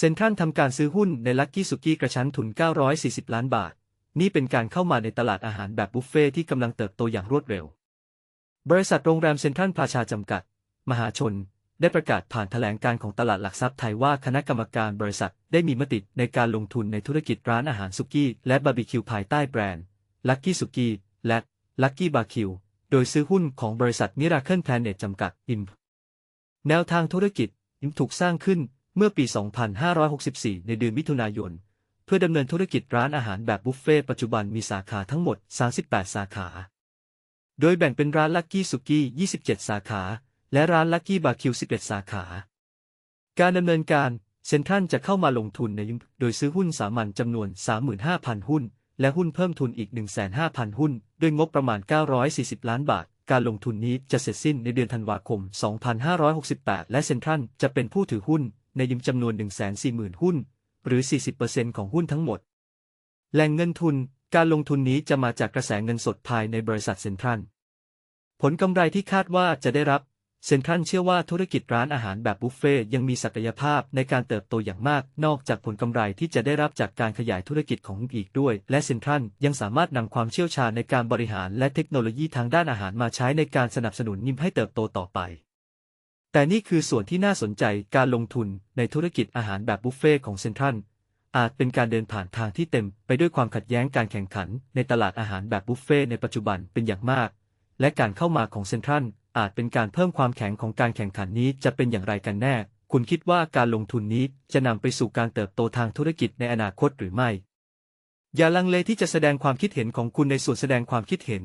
เซ็นทรัลทำการซื้อหุ้นในลักกี้สุกี้กระชั้นทุน 940 ล้านบาท นี่เป็นการเข้ามาในตลาดอาหารแบบบุฟเฟ่ที่กำลังเติบโตอย่างรวดเร็ว บริษัทโรงแรมเซ็นทรัลพาชาจำกัด มหาชน ได้ประกาศผ่านแถลงการของตลาดหลักทรัพย์ไทยว่าคณะกรรมการบริษัทได้มีมติในการลงทุนในธุรกิจร้านอาหารสุกี้และบาร์บีคิวภายใต้แบรนด์ลักกี้สุกี้และลักกี้บาร์คิวโดยซื้อหุ้นของบริษัทมิราเคิลแพลเน็ตจำกัดอิมแนวทางธุรกิจอิมถูกสร้างขึ้น เมื่อปี 2564 ในเดือนมิถุนายน เพื่อดำเนินธุรกิจร้านอาหารแบบบุฟเฟ่ปัจจุบันมีสาขาทั้งหมด 38 สาขา โดยแบ่งเป็นร้านลักกี้สุกี้ 27 สาขา และร้านลักกี้บาร์คิว 11 สาขา การดำเนินการเซนทรัลจะเข้ามาลงทุนในยุโดยซื้อหุ้นสามัญจำนวน 35,000 หุ้น และหุ้นเพิ่มทุนอีก 15,000 หุ้น ด้วยงบประมาณ 940 ล้านบาท การลงทุนนี้จะเสร็จสิ้นในเดือนธันวาคม 2568 และเซนทรัลจะเป็นผู้ถือหุ้น ในยิมจำนวน 140,000 หุ้น หรือ 40%ของหุ้นทั้งหมด แหล่งเงินทุน การลงทุนนี้จะมาจากกระแสเงินสดภายในบริษัทเซ็นทรัล ผลกำไรที่คาดว่าจะได้รับ เซ็นทรัลเชื่อว่าธุรกิจร้านอาหารแบบบุฟเฟ่ยังมีศักยภาพในการเติบโตอย่างมาก นอกจากผลกำไรที่จะได้รับจากการขยายธุรกิจของอีกด้วย และเซ็นทรัลยังสามารถนำความเชี่ยวชาญในการบริหารและเทคโนโลยีทางด้านอาหารมาใช้ในการสนับสนุนยิมให้เติบโตต่อไป แต่นี่คือส่วนที่น่าสนใจการลงทุนในธุรกิจอาหารแบบบุฟเฟ่ต์ของเซ็นทรัลอาจเป็นการเดินผ่านทางที่เต็มไปด้วยความขัดแย้งการแข่งขันในตลาดอาหารแบบบุฟเฟ่ต์ในปัจจุบันเป็นอย่างมาก และการเข้ามาของเซ็นทรัลอาจเป็นการเพิ่มความแข็งของการแข่งขันนี้จะเป็นอย่างไรกันแน่ คุณคิดว่าการลงทุนนี้จะนำไปสู่การเติบโตทางธุรกิจในอนาคตหรือไม่ อย่าลังเลที่จะแสดงความคิดเห็นของคุณในส่วนแสดงความคิดเห็น